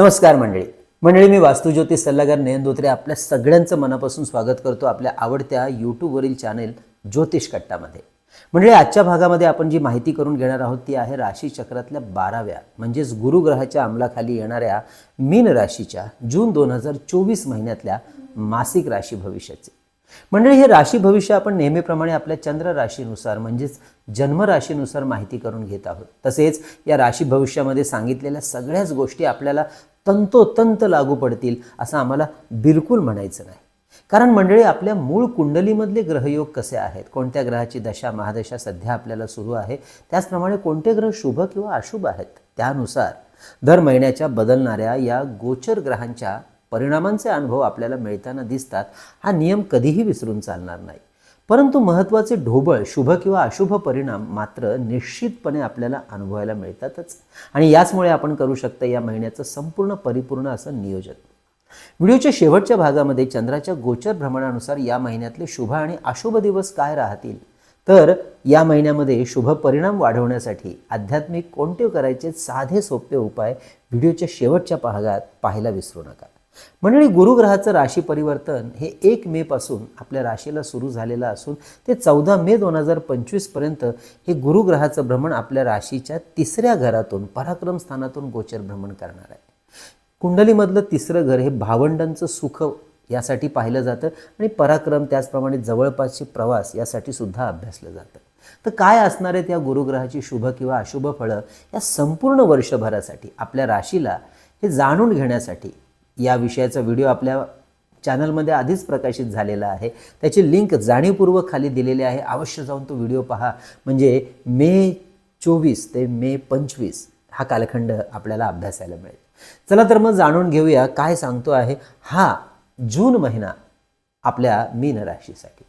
नमस्कार मंडळी. मंडळी मी वास्तुज्योतिष सल्लागार नयन धोत्रे आपल्या सगळ्यांचं मनापासून स्वागत करतो आपल्या आवडत्या यूट्यूबवरील चॅनेल ज्योतिष कट्टामध्ये. मंडळी आजच्या भागामध्ये आपण जी माहिती करून घेणार आहोत ती आहे राशी चक्रातल्या बाराव्या म्हणजेच गुरुग्रहाच्या अंमलाखाली येणाऱ्या मीन राशीच्या जून दोन हजार चोवीस महिन्यातल्या मासिक राशी भविष्याचे. मंडळी हे राशी भविष्य आपण नेहमीप्रमाणे आपल्या चंद्र राशीनुसार म्हणजेच जन्मराशीनुसार माहिती करून घेत आहोत. तसेच या राशी भविष्यामध्ये सांगितलेल्या सगळ्याच गोष्टी आपल्याला तंतोतंत लागू पडतील असं आम्हाला बिलकुल म्हणायचं नाही. कारण मंडळी आपल्या मूळ कुंडलीमधले ग्रहयोग कसे आहेत? कोणत्या ग्रहाची दशा महादशा सध्या आपल्याला सुरू आहे? त्याचप्रमाणे कोणते ग्रह शुभ किंवा अशुभ आहेत? त्यानुसार दर महिन्याच्या बदलणाऱ्या या गोचर ग्रहांच्या परिणामांचे अनुभव आपल्याला मिळताना दिसतात. हा नियम कधीही विसरून चालणार नाही. परंतु महत्त्वाचे ढोबळ शुभ किंवा अशुभ परिणाम मात्र निश्चितपणे आपल्याला अनुभवायला मिळतातच. आणि याचमुळे आपण करू शकता या महिन्याचं संपूर्ण परिपूर्ण असं नियोजन. व्हिडिओच्या शेवटच्या भागामध्ये चंद्राच्या गोचर भ्रमणानुसार या महिन्यातले शुभ आणि अशुभ दिवस काय राहतील? तर या महिन्यामध्ये शुभ परिणाम वाढवण्यासाठी आध्यात्मिक कोणते करायचे साधे सोपे उपाय व्हिडिओच्या शेवटच्या भागात पाहायला विसरू नका. मंडळी गुरुग्रहाचं राशी परिवर्तन हे एक मे पासून आपल्या राशीला सुरू झालेलं असून ते चौदा मे दोन हजार पंचवीसपर्यंत हे गुरुग्रहाचं भ्रमण आपल्या राशीच्या तिसऱ्या घरातून पराक्रम स्थानातून गोचर भ्रमण करणार आहे. कुंडलीमधलं तिसरं घर हे भावंडांचं सुख यासाठी पाहिलं जातं आणि पराक्रम त्याचप्रमाणे जवळपासचे प्रवास यासाठी सुद्धा अभ्यासलं जातं. तर काय असणार आहेत या गुरुग्रहाची शुभ किंवा अशुभ फळं या संपूर्ण वर्षभरासाठी आपल्या राशीला हे जाणून घेण्यासाठी या विषयाचा व्हिडिओ आपल्या चॅनलमध्ये आधीच प्रकाशित झालेला आहे. त्याची लिंक जाणीवपूर्वक खाली दिलेली आहे. अवश्य जाऊन तो व्हिडिओ पहा. म्हणजे मे चोवीस ते मे पंचवीस हा कालखंड आपल्याला अभ्यासायला मिळेल. चला तर मग जाणून घेऊया काय सांगतो आहे. हा जून महिना आपल्या मीन राशीसाठी.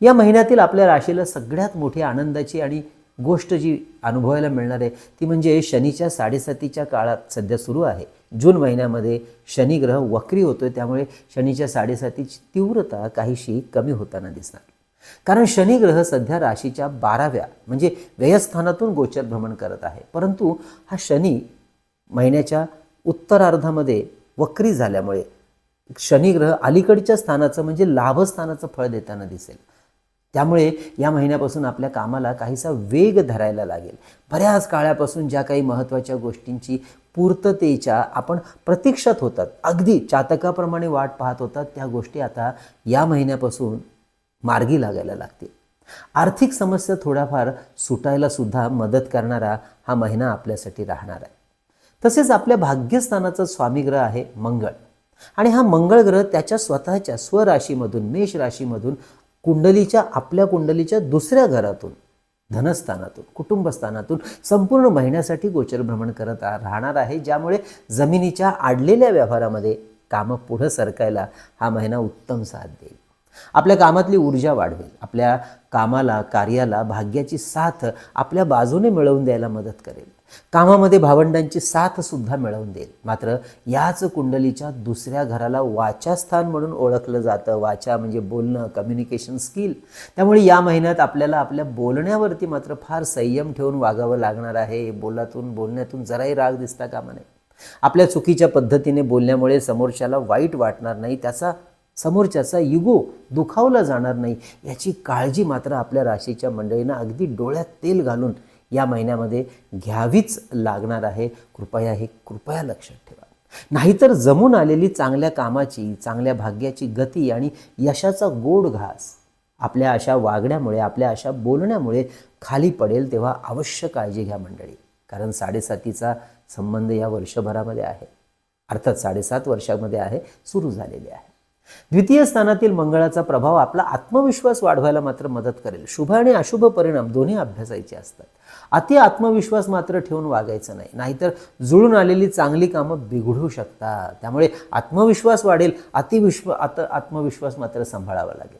या महिन्यातील आपल्या राशीला सगळ्यात मोठी आनंदाची आणि गोष्ट जी अनुभवायला मिळणार आहे ती म्हणजे शनीच्या साडेसातीच्या काळात सध्या सुरू आहे. जून महिन्यामध्ये शनिग्रह वक्री होतोय त्यामुळे शनीच्या साडेसातीची तीव्रता काहीशी कमी होताना दिसणार. कारण शनिग्रह सध्या राशीच्या बाराव्या म्हणजे व्ययस्थानातून गोचर भ्रमण करत आहे. परंतु हा शनी महिन्याच्या उत्तरार्धामध्ये वक्री झाल्यामुळे शनिग्रह अलीकडच्या स्थानाचं म्हणजे लाभस्थानाचं फळ देताना दिसेल. त्यामुळे या महिन्यापासून आपल्या कामाला काहीसा वेग धरायला लागेल. बऱ्याच काळापासून ज्या काही महत्त्वाच्या गोष्टींची पूर्ततेच्या आपण प्रतीक्षात होतात अगदी चातकाप्रमाणे वाट पाहत होतात त्या गोष्टी आता या महिन्यापासून मार्गी लागायला लागतील. आर्थिक समस्या थोड्याफार सुटायला सुद्धा मदत करणारा हा महिना आपल्यासाठी राहणार आहे. तसेच आपल्या भाग्यस्थानाचा स्वामीग्रह आहे मंगळ. आणि हा मंगळ ग्रह त्याच्या स्वतःच्या स्वराशीमधून मेष राशीमधून कुंडलीच्या आपल्या कुंडलीच्या दुसऱ्या घरातून धनस्थानातून कुटुंबस्थानातून संपूर्ण महिन्यासाठी गोचर भ्रमण करत राहणार आहे ज्यामुळे जमिनीच्या आडलेल्या व्यवहारामध्ये कामं पुढं सरकायला हा महिना उत्तम साथ देईल. आपल्या कामातली ऊर्जा वाढवेल आपल्या कामाला कार्याला भाग्याची साथ आपल्या बाजूने मिळवून द्यायला मदत करेल. कामामध्ये भावंडांची साथ सुद्धा मिळवून देईल. मात्र याच कुंडलीच्या दुसऱ्या घराला वाचास्थान म्हणून ओळखलं जातं. वाचा म्हणजे बोलणं कम्युनिकेशन स्किल त्यामुळे या महिन्यात आपल्याला आपल्या बोलण्यावरती मात्र फार संयम ठेवून वागावं लागणार आहे. बोलातून बोलण्यातून जराही राग दिसता कामा नये. आपल्या चुकीच्या पद्धतीने बोलण्यामुळे समोरच्याला वाईट वाटणार नाही. त्याचा समोरच्याचा युगो दुखावला जाणार नाही. याची काळजी मात्र आपल्या राशीच्या मंडळीनं अगदी डोळ्यात तेल घालून या महिन्यामध्ये घ्यावीच लागणार आहे. कृपया हे कृपया लक्षात ठेवा. नाहीतर जमून आलेली चांगल्या कामाची चांगल्या भाग्याची गती आणि यशाचा गोड घास आपल्या अशा वागण्यामुळे आपल्या अशा बोलण्यामुळे खाली पडेल तेव्हा अवश्य काळजी घ्या मंडळी. कारण साडेसातीचा संबंध या वर्षभरामध्ये आहे. अर्थात साडेसात वर्षामध्ये आहे सुरू झालेले आहे. द्वितीय स्थानातील मंगळाचा प्रभाव आपला आत्मविश्वास वाढवायला मात्र मदत करेल. शुभ आणि अशुभ परिणाम दोन्ही अभ्यासायचे असतात. अति आत्मविश्वास मात्र ठेवून वागायचं नाही. नाहीतर जुळून आलेली चांगली कामं बिघडू शकतात. त्यामुळे आत्मविश्वास वाढेल अतिविश्व आत आत्मविश्वास मात्र सांभाळावा लागेल.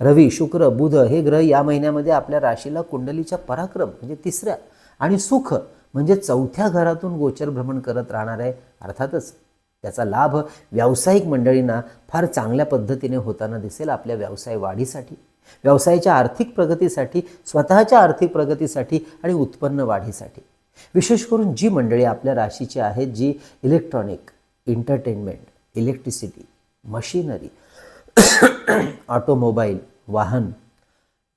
रवी शुक्र बुध हे ग्रह या महिन्यामध्ये आपल्या राशीला कुंडलीच्या पराक्रम म्हणजे तिसऱ्या आणि सुख म्हणजे चौथ्या घरातून गोचर भ्रमण करत राहणार आहे अर्थातच त्याचा लाभ व्यावसायिक मंडळींना फार चांगल्या पद्धतीने होताना दिसेल आपल्या व्यवसाय वाढीसाठी. व्यवसायाच्या आर्थिक प्रगतीसाठी स्वतःच्या आर्थिक प्रगतीसाठी आणि उत्पन्न वाढीसाठी. विशेष करून जी मंडळी आपल्या राशीची आहेत जी electronic entertainment electricity machinery automobile वाहन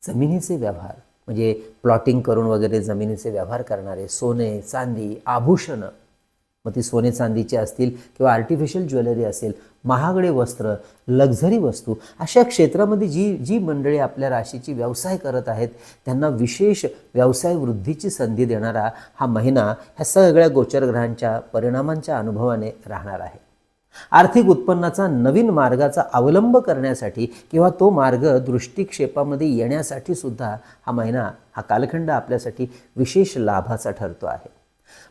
जमिनीचे व्यवहार म्हणजे प्लॉटिंग करून वगैरे जमिनीचे व्यवहार करणारे सोने चांदी आभूषणं मग ती सोने चांदीची असतील किंवा आर्टिफिशियल ज्वेलरी असेल महागडे वस्त्र लक्झरी वस्तू अशा क्षेत्रामध्ये जी जी मंडळी आपल्या राशीची व्यवसाय करत आहेत त्यांना विशेष व्यवसाय वृद्धीची संधी देणारा हा महिना ह्या सगळ्या गोचर ग्रहांच्या परिणामांच्या अनुभवाने राहणार आहे. आर्थिक उत्पन्नाचा नवीन मार्गाचा अवलंब करण्यासाठी किंवा तो मार्ग दृष्टिक्षेपामध्ये येण्यासाठी सुद्धा हा महिना हा कालखंड आपल्यासाठी विशेष लाभाचा ठरतो आहे.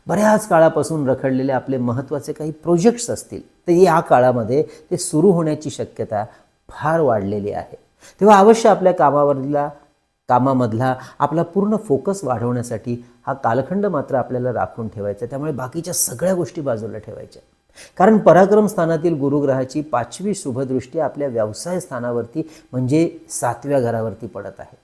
बऱ्याच काळापासून रखडलेले आपले महत्त्वाचे काही प्रोजेक्ट्स असतील तर या काळामध्ये ते सुरू होण्याची शक्यता फार वाढलेली आहे. तेव्हा अवश्य आपल्या कामावरला कामामधला आपला पूर्ण फोकस वाढवण्यासाठी हा कालखंड मात्र आपल्याला राखून ठेवायचा त्यामुळे बाकीच्या सगळ्या गोष्टी बाजूला ठेवायच्या. कारण पराक्रम स्थानातील गुरुग्रहाची पाचवी शुभदृष्टी आपल्या व्यवसाय स्थानावरती म्हणजे सातव्या घरावरती पडत आहे.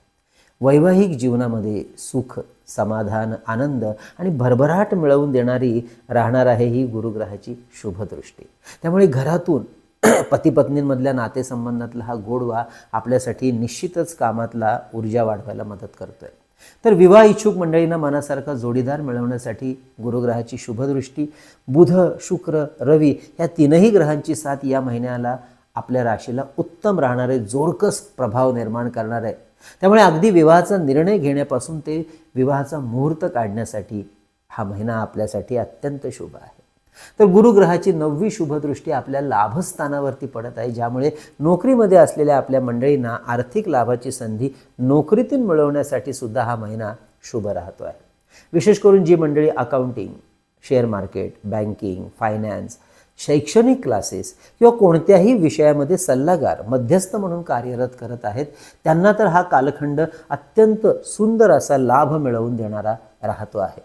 वैवाहिक जीवनामध्ये सुख समाधान आनंद आणि भरभराट मिळवून देणारी राहणार आहे ही गुरुग्रहाची शुभदृष्टी. त्यामुळे घरातून पतीपत्नींमधल्या नातेसंबंधातला हा गोडवा आपल्यासाठी निश्चितच कामातला ऊर्जा वाढवायला मदत करतोय. तर विवाह इच्छुक मंडळींना मनासारखा जोडीदार मिळवण्यासाठी गुरुग्रहाची शुभदृष्टी बुध शुक्र रवी या तीनही ग्रहांची साथ या महिन्याला आपल्या राशीला उत्तम राहणारे जोरकस प्रभाव निर्माण करणार आहे. त्यामुळे अगदी विवाहाचा निर्णय घेण्यापासून ते विवाहाचा मुहूर्त काढण्यासाठी हा महिना आपल्यासाठी अत्यंत शुभ आहे. तर गुरुग्रहाची नववी शुभदृष्टी आपल्या लाभस्थानावरती पडत आहे ज्यामुळे नोकरीमध्ये असलेल्या आपल्या मंडळींना आर्थिक लाभाची संधी नोकरीतून मिळवण्यासाठी सुद्धा हा महिना शुभ राहतो आहे विशेष करून जी मंडळी accounting share market banking finance शैक्षणिक क्लासेस किंवा कोणत्याही विषयामध्ये सल्लागार मध्यस्थ म्हणून कार्यरत करत आहेत त्यांना तर हा कालखंड अत्यंत सुंदर असा लाभ मिळवून देणारा राहतो आहे.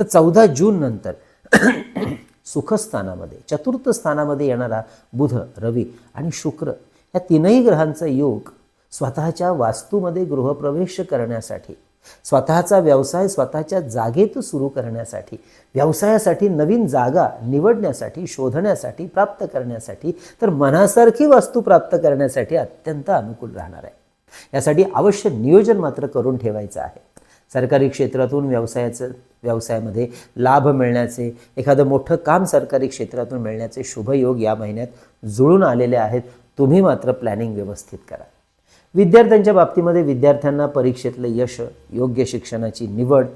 तर चौदा जून नंतर सुखस्थानामध्ये चतुर्थ स्थानामध्ये येणारा बुध रवी आणि शुक्र या तीनही ग्रहांचा योग स्वतःच्या वास्तूमध्ये गृहप्रवेश करण्यासाठी स्वतःचा व्यवसाय स्वतःच्या जागेत सुरू करण्यासाठी व्यवसायासाठी नवीन जागा निवडण्यासाठी शोधण्यासाठी प्राप्त करण्यासाठी तर मनासारखी वस्तू प्राप्त करण्यासाठी अत्यंत अनुकूल राहणार आहे. यासाठी अवश्य नियोजन मात्र करून ठेवायचं आहे. सरकारी क्षेत्रातून व्यवसायाचं व्यवसायामध्ये लाभ मिळण्याचे एखादं मोठं काम सरकारी क्षेत्रातून मिळण्याचे शुभयोग या महिन्यात जुळून आलेले आहेत तुम्ही मात्र प्लॅनिंग व्यवस्थित करा. विद्यार्थ्यांच्या बाबतीमध्ये विद्यार्थ्यांना परीक्षेतलं यश योग्य शिक्षणाची निवड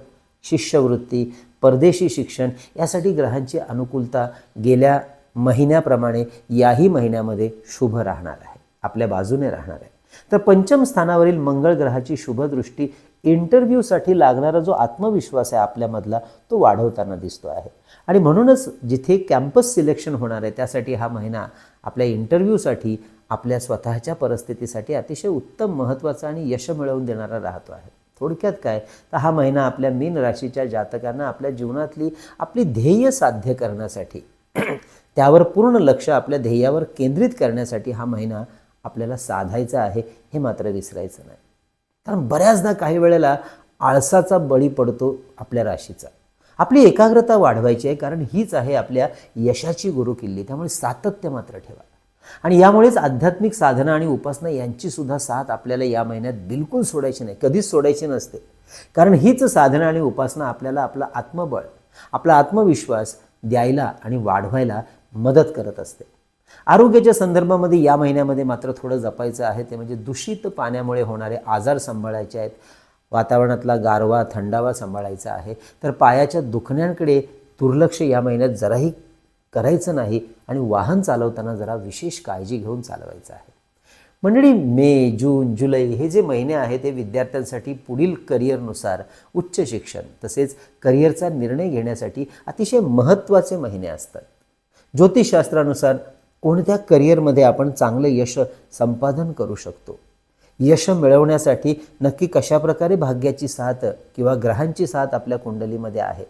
शिष्यवृत्ती परदेशी शिक्षण यासाठी ग्रहांची अनुकूलता गेल्या महिन्याप्रमाणे याही महिन्यामध्ये शुभ राहणार आहे. आपल्या बाजूने राहणार आहे. तर पंचम स्थानावरील मंगळ ग्रहाची शुभदृष्टी इंटरव्ह्यूसाठी लागणारा जो आत्मविश्वास आहे आपल्यामधला तो वाढवताना दिसतो आहे. आणि म्हणूनच जिथे कॅम्पस सिलेक्शन होणार आहे त्यासाठी हा महिना आपल्या इंटरव्ह्यूसाठी आपल्या स्वतःच्या परिस्थितीसाठी अतिशय उत्तम महत्त्वाचा आणि यश मिळवून देणारा राहतो आहे. थोडक्यात काय? तर हा महिना आपल्या मीन राशीच्या जातकांना आपल्या जीवनातली आपली ध्येय साध्य करण्यासाठी त्यावर पूर्ण लक्ष आपल्या ध्येयावर केंद्रित करण्यासाठी हा महिना आपल्याला साधायचा आहे हे मात्र विसरायचं नाही. कारण बऱ्याचदा काही वेळेला आळसाचा बळी पडतो आपल्या राशीचा. आपली एकाग्रता वाढवायची आहे कारण हीच आहे आपल्या यशाची गुरुकिल्ली. त्यामुळे सातत्य मात्र ठेवा. आणि यामुळेच आध्यात्मिक साधना आणि उपासना यांची सुद्धा साथ आपल्याला या महिन्यात बिलकुल सोडायची नाही. कधीच सोडायची नसते. कारण हीच साधना आणि उपासना आपल्याला आपलं आत्मबळ आपला आत्मविश्वास द्यायला आणि वाढवायला मदत करत असते. आरोग्याच्या संदर्भामध्ये या महिन्यामध्ये मात्र थोडं जपायचं आहे. ते म्हणजे दूषित पाण्यामुळे होणारे आजार सांभाळायचे आहेत. वातावरणातला गारवा थंडावा सांभाळायचा आहे. तर पायाच्या दुखण्यांकडे दुर्लक्ष या महिन्यात जराही करायचं नाही आणि वाहन चालवताना जरा विशेष काळजी घेऊन चालवायचं आहे. मंडळी मे जून जुलै हे जे महिने आहेत ते विद्यार्थ्यांसाठी पुढील करिअरनुसार उच्च शिक्षण तसेच करिअरचा निर्णय घेण्यासाठी अतिशय महत्त्वाचे महिने असतात. ज्योतिषशास्त्रानुसार कोणत्या करिअरमध्ये आपण चांगलं यश संपादन करू शकतो? यश मिळवण्यासाठी नक्की कशाप्रकारे भाग्याची साथ किंवा ग्रहांची साथ आपल्या कुंडलीमध्ये आहे?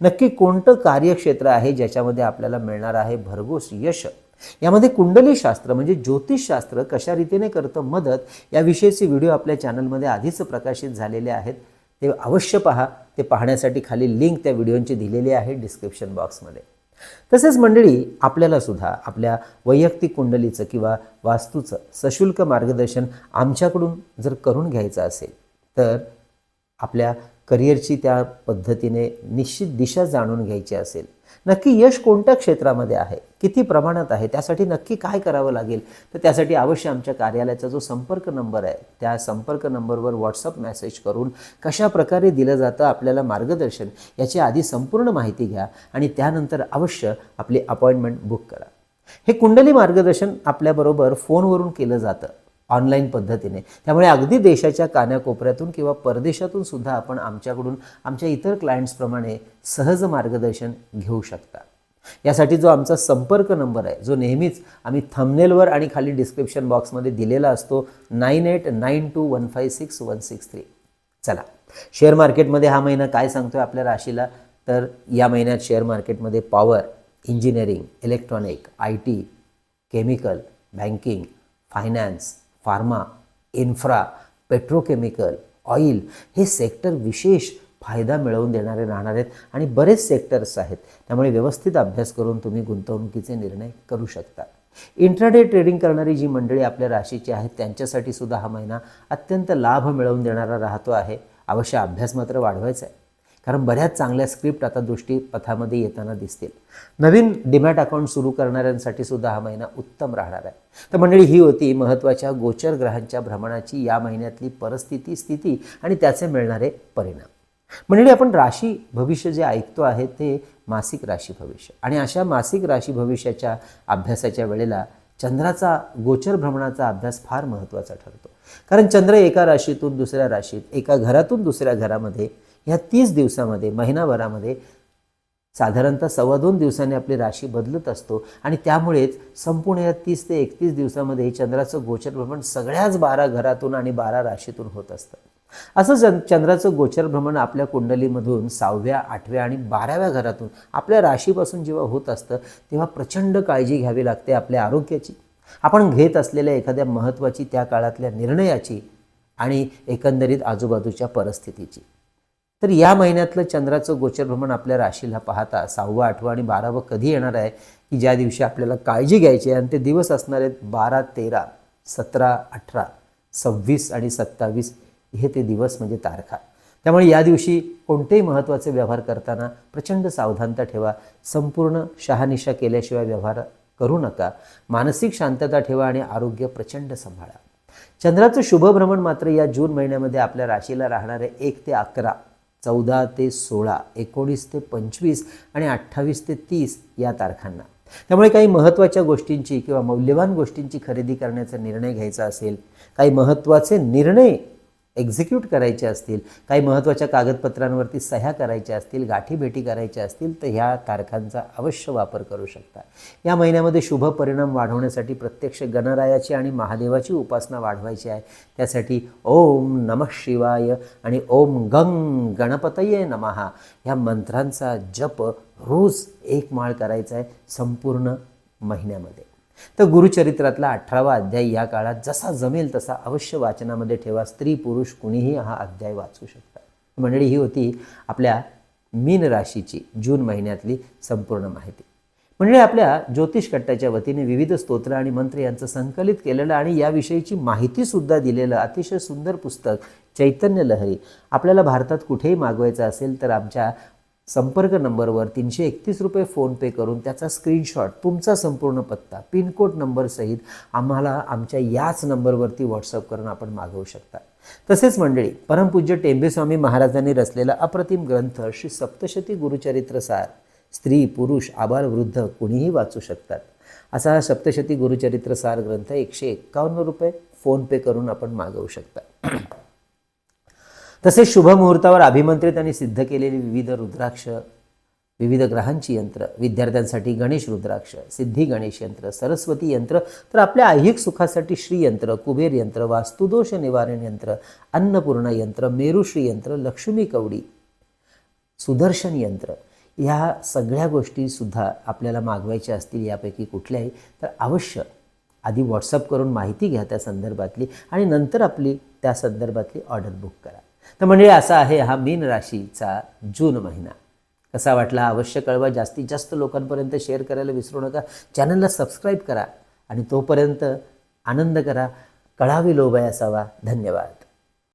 नक्की कोणतं कार्यक्षेत्र आहे ज्याच्यामध्ये आपल्याला मिळणार आहे भरघोस यश? यामध्ये कुंडली शास्त्र म्हणजे ज्योतिषशास्त्र कशा रीतीने करतं मदत याविषयीचे व्हिडिओ आपल्या चॅनलमध्ये आधीच प्रकाशित झालेले आहेत. ते अवश्य पहा. ते पाहण्यासाठी खाली लिंक त्या व्हिडिओंची दिलेली आहे डिस्क्रिप्शन बॉक्समध्ये. तसेच मंडळी आपल्याला सुद्धा आपल्या वैयक्तिक कुंडलीचं किंवा वास्तूचं सशुल्क मार्गदर्शन आमच्याकडून जर करून घ्यायचं असेल तर आपल्या करिअरची त्या पद्धतीने निश्चित दिशा जाणून घ्यायची असेल नक्की यश कोणत्या क्षेत्रामध्ये आहे किती प्रमाणात आहे त्यासाठी नक्की काय करावं लागेल तर त्यासाठी अवश्य आमच्या कार्यालयाचा जो संपर्क नंबर आहे त्या संपर्क नंबरवर व्हॉट्सअप मेसेज करून कशा प्रकारे दिलं जातं आपल्याला मार्गदर्शन याची आधी संपूर्ण माहिती घ्या आणि त्यानंतर अवश्य आपली अपॉइंटमेंट बुक करा. हे कुंडली मार्गदर्शन आपल्याबरोबर फोनवरून केलं जातं. ऑनलाईन पद्धतीने. त्यामुळे अगदी देशाच्या कानाकोपऱ्यातून किंवा परदेशातून सुद्धा आपण आमच्याकडून आमच्या इतर क्लायंट्सप्रमाणे सहज मार्गदर्शन घेऊ शकता. यासाठी जो आमचा संपर्क नंबर आहे जो नेहमीच आम्ही थंबनेलवर आणि खाली डिस्क्रिप्शन बॉक्समध्ये दिलेला असतो nine eight nine two one five six one six three. चला शेअर मार्केटमध्ये हा महिना काय सांगतो आहे आपल्या राशीला? तर या महिन्यात शेअर मार्केटमध्ये power engineering electronic I T chemical banking finance pharma infra petrochemical oil हे सेक्टर विशेष फायदा मिळवून देणारे राहणार आहेत आणि बरेच सेक्टर्स आहेत. त्यामुळे व्यवस्थित अभ्यास करून तुम्ही गुंतवणुकीचे निर्णय करू शकता. इंट्राडे ट्रेडिंग करणारी जी मंडळी आपल्या राशीची आहेत त्यांच्यासाठी सुद्धा हा महिना अत्यंत लाभ मिळवून देणारा राहतो आहे. अवश्य अभ्यास मात्र वाढवायचा आहे. कारण बऱ्याच चांगल्या स्क्रिप्ट आता दृष्टीपथामध्ये येताना दिसतील. नवीन डिमॅट अकाउंट सुरू करणाऱ्यांसाठी सुद्धा हा महिना उत्तम राहणार आहे. तर मंडळी ही होती महत्त्वाच्या गोचर ग्रहांच्या भ्रमणाची या महिन्यातली परिस्थिती स्थिती आणि त्याचे मिळणारे परिणाम. मंडळी आपण राशी भविष्य जे ऐकतो आहे ते मासिक राशी भविष्य. आणि अशा मासिक राशी भविष्याच्या अभ्यासाच्या वेळेला चंद्राचा गोचर भ्रमणाचा अभ्यास फार महत्त्वाचा ठरतो. कारण चंद्र एका राशीतून दुसऱ्या राशीत एका घरातून दुसऱ्या घरामध्ये ह्या तीस दिवसामध्ये महिनाभरामध्ये साधारणतः सव्वा दोन दिवसांनी आपली राशी बदलत असतो. आणि त्यामुळेच संपूर्ण या तीस ते एकतीस दिवसामध्ये चंद्राचं गोचर भ्रमण सगळ्याच बारा घरातून आणि बारा राशीतून होत असतं. असं जन चंद्राचं गोचर भ्रमण आपल्या कुंडलीमधून सहाव्या आठव्या आणि बाराव्या घरातून आपल्या राशीपासून जेव्हा होत असतं तेव्हा प्रचंड काळजी घ्यावी लागते आपल्या आरोग्याची. आपण घेत असलेल्या एखाद्या महत्त्वाची त्या काळातल्या निर्णयाची आणि एकंदरीत आजूबाजूच्या परिस्थितीची. तर या महिन्यातलं चंद्राचं गोचर भ्रमण आपल्या राशीला पाहता सहावं आठवं आणि बारावं कधी येणार आहे की ज्या दिवशी आपल्याला काळजी घ्यायची आहे आणि ते दिवस असणार आहेत बारा तेरा सतरा अठरा सव्वीस आणि सत्तावीस हे ते दिवस म्हणजे तारखा. त्यामुळे या दिवशी कोणतेही महत्त्वाचे व्यवहार करताना प्रचंड सावधानता ठेवा. संपूर्ण शहानिशा केल्याशिवाय व्यवहार करू नका. मानसिक शांतता ठेवा आणि आरोग्य प्रचंड सांभाळा. चंद्राचं शुभभ्रमण मात्र या जून महिन्यामध्ये आपल्या राशीला राहणारे एक ते अकरा चौदा ते सोळा एकोणीस ते पंचवीस आणि अठ्ठावीस ते तीस या तारखांना. त्यामुळे काही महत्त्वाच्या गोष्टींची किंवा मौल्यवान गोष्टींची खरेदी करण्याचा निर्णय घ्यायचा असेल काही महत्त्वाचे निर्णय एक्झिक्यूट करायचे असतील काही महत्त्वाच्या कागदपत्रांवरती सह्या करायच्या असतील गाठीभेटी करायच्या असतील तर ह्या तारखांचा अवश्य वापर करू शकता. या महिन्यामध्ये शुभ परिणाम वाढवण्यासाठी प्रत्यक्ष गणरायाची आणि महादेवाची उपासना वाढवायची आहे. त्यासाठी ओम नमः शिवाय आणि ओम गंग गणपतये नमहा ह्या मंत्रांचा जप रोज एक माळ करायचा आहे संपूर्ण महिन्यामध्ये. तर गुरुचरित्रातला अठरावा अध्याय या काळात जसा जमेल तसा अवश्य वाचनामध्ये ठेवा. स्त्री पुरुष कुणीही हा अध्याय वाचू शकता मंडळी ही होती आपल्या मीन राशीची जून महिन्यातली संपूर्ण माहिती. म्हणजे आपल्या ज्योतिष कट्ट्याच्या वतीने विविध स्तोत्र आणि मंत्र यांचं संकलित केलेलं आणि याविषयीची माहितीसुद्धा दिलेलं अतिशय सुंदर पुस्तक चैतन्य लहरी. आपल्याला भारतात कुठेही मागवायचं असेल तर आमच्या संपर्क नंबरवर तीनशे एकतीस रुपये फोनपे करून त्याचा स्क्रीनशॉट तुमचा संपूर्ण पत्ता पिनकोड नंबरसहित आम्हाला आमच्या याच नंबरवरती व्हॉट्सअप करून आपण मागवू शकता. तसेच मंडळी परमपूज्य टेंबेस्वामी महाराजांनी रचलेला अप्रतिम ग्रंथ श्री सप्तशती गुरुचरित्र सार स्त्री पुरुष आबाल वृद्ध कुणीही वाचू शकतात. असा हा सप्तशती गुरुचरित्र सार ग्रंथ एकशे एक्कावन्न रुपये फोनपे करून आपण मागवू शकता. तसेच शुभ मुहूर्तावर अभिमंत्रित आणि सिद्ध केलेली विविध रुद्राक्ष विविध ग्रहांची यंत्र विद्यार्थ्यांसाठी गणेश रुद्राक्ष सिद्धी गणेश यंत्र सरस्वती यंत्र तर आपल्या ऐहिक सुखासाठी श्रीयंत्र कुबेर यंत्र वास्तुदोष निवारण यंत्र अन्नपूर्णा यंत्र मेरुश्री यंत्र लक्ष्मी कवडी सुदर्शन यंत्र ह्या सगळ्या गोष्टीसुद्धा आपल्याला मागवायच्या असतील यापैकी कुठल्याही तर अवश्य आधी व्हॉट्सअप करून माहिती घ्या त्या संदर्भातली आणि नंतर आपली त्या संदर्भातली ऑर्डर बुक करा. तर म्हणजे असा आहे हा मीन राशीचा जून महिना. कसा वाटला अवश्य कळवा. जास्तीत जास्त लोकांपर्यंत शेअर करायला विसरू नका. चॅनलला सबस्क्राईब करा आणि तोपर्यंत आनंद करा. कळावी लोभय असावा. धन्यवाद.